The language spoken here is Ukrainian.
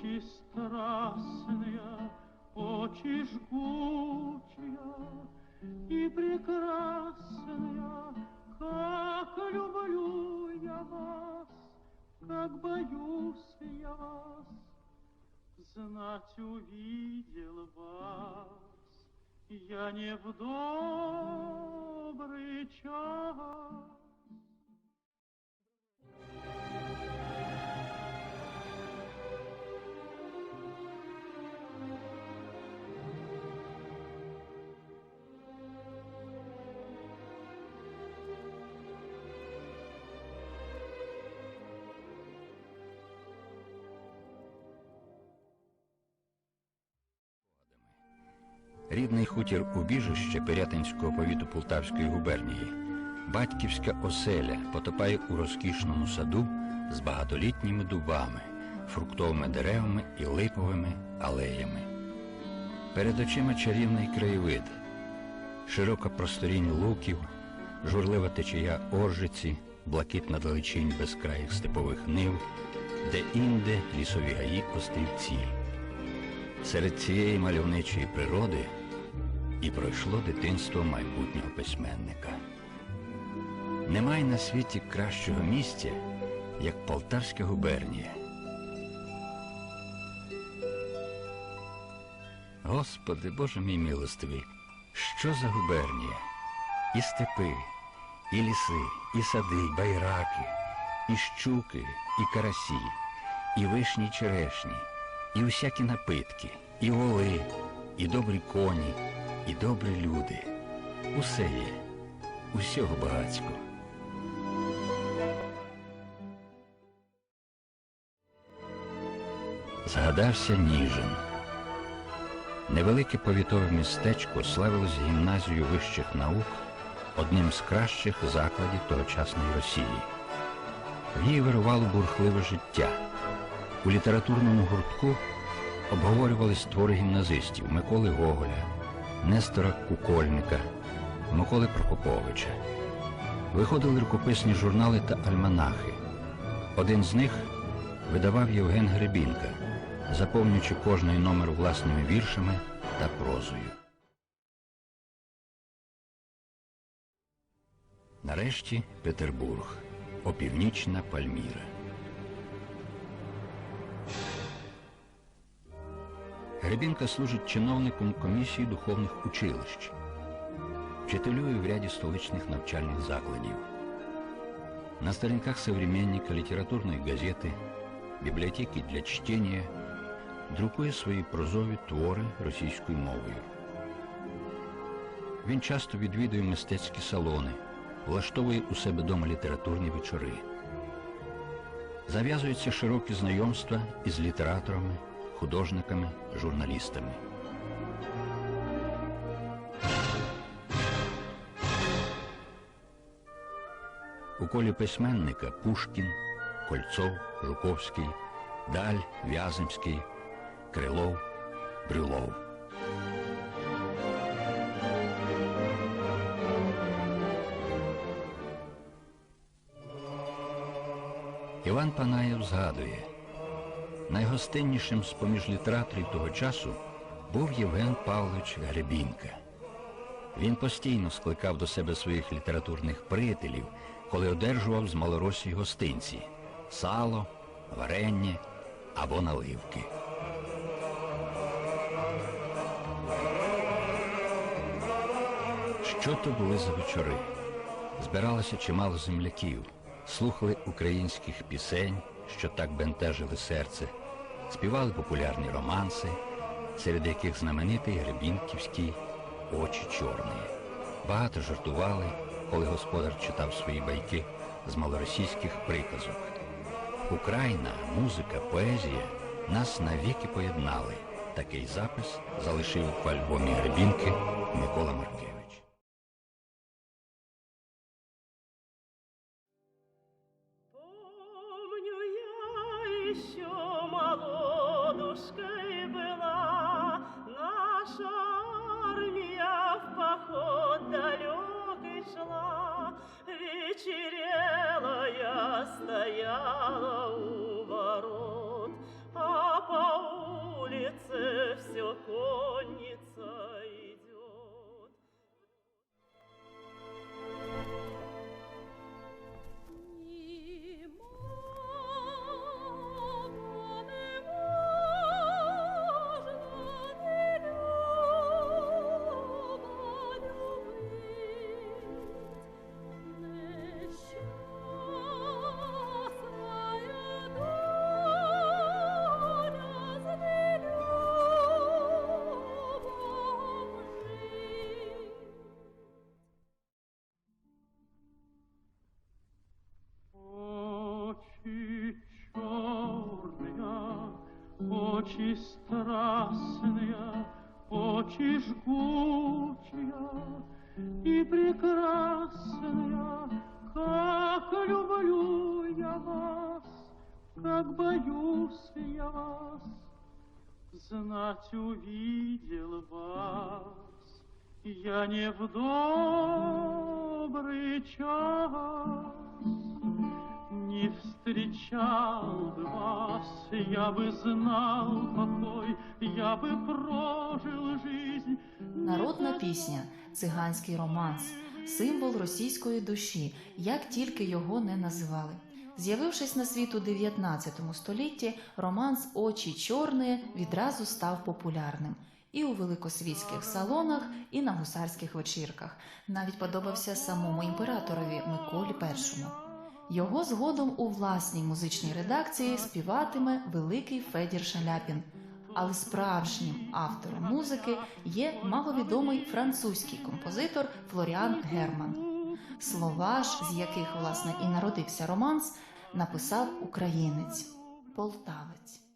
Очи страстные, очи жгучие и прекрасная, как люблю я вас, как боюсь я вас, знать увидел вас я не в добрый час. Рідний хутір Убіжище Пирятинського повіту Полтавської губернії. Батьківська оселя потопає у розкішному саду з багатолітніми дубами, фруктовими деревами і липовими алеями. Перед очима чарівний краєвид, широка просторінь луків, журлива течія Оржиці, блакитна далечінь безкраїх степових нив, де інде лісові гаї острівці. Серед цієї мальовничої природи і пройшло дитинство майбутнього письменника. Немає на світі кращого місця, як Полтавська губернія. Господи, Боже мій милостивий, що за губернія? І степи, і ліси, і сади, і байраки, і щуки, і карасі, і вишні черешні, і усякі напитки, і воли, і добрі коні, і добрі люди. Усе є, усього багацько. Згадався Ніжин. Невелике повітове містечко славилось гімназією вищих наук одним з кращих закладів тогочасної Росії. В ній вирувало бурхливе життя. У літературному гуртку обговорювались твори гімназистів Миколи Гоголя, Нестора Кукольника, Миколи Прокоповича. Виходили рукописні журнали та альманахи. Один з них видавав Євген Гребінка, заповнюючи кожний номер власними віршами та прозою. Нарешті Петербург, опівнічна Пальміра. Гребінка служить чиновником комісії духовних училищ, вчителює в ряді столичних навчальних закладів. На сторінках «Современника», літературної газети, бібліотеки для чтения друкує свої прозові твори російською мовою. Він часто відвідує мистецькі салони, влаштовує у себе дома літературні вечори. Зав'язуються широкі знайомства із літераторами, художниками, журналістами. У колі письменника Пушкін, Кольцов, Жуковський, Даль, Вяземський, Крилов, Брюлов. Іван Панаєв згадує, найгостиннішим з поміж літераторів того часу був Євген Павлович Гребінка. Він постійно скликав до себе своїх літературних приятелів, коли одержував з Малоросії гостинці сало, варення або наливки. Що то були за вечори? Збиралося чимало земляків, слухали українських пісень, що так бентежили серце, співали популярні романси, серед яких знаменитий Гребінківський очі чорні. Багато жартували, коли господар читав свої байки з малоросійських приказок. Україна, музика, поезія нас навіки поєднали. Такий запис залишив в альбомі Гребінки Микола Маркевич. Я еще Очи страстные, очи жгучие и прекрасная, как люблю я вас, как боюсь я вас, знать увидел вас. Я не в добрый час не встречал бы вас, я бы знал покой, я бы прожил жизнь. Народна пісня, циганський романс, символ російської душі, як тільки його не називали. З'явившись на світ у 19 столітті, романс Очі чорні відразу став популярним і у великосвітських салонах, і на гусарських вечірках. Навіть подобався самому імператорові Миколі І. Його згодом у власній музичній редакції співатиме великий Федір Шаляпін. Але справжнім автором музики є маловідомий французький композитор Флоріан Герман. Слова ж, з яких власне і народився романс, написав українець полтавець.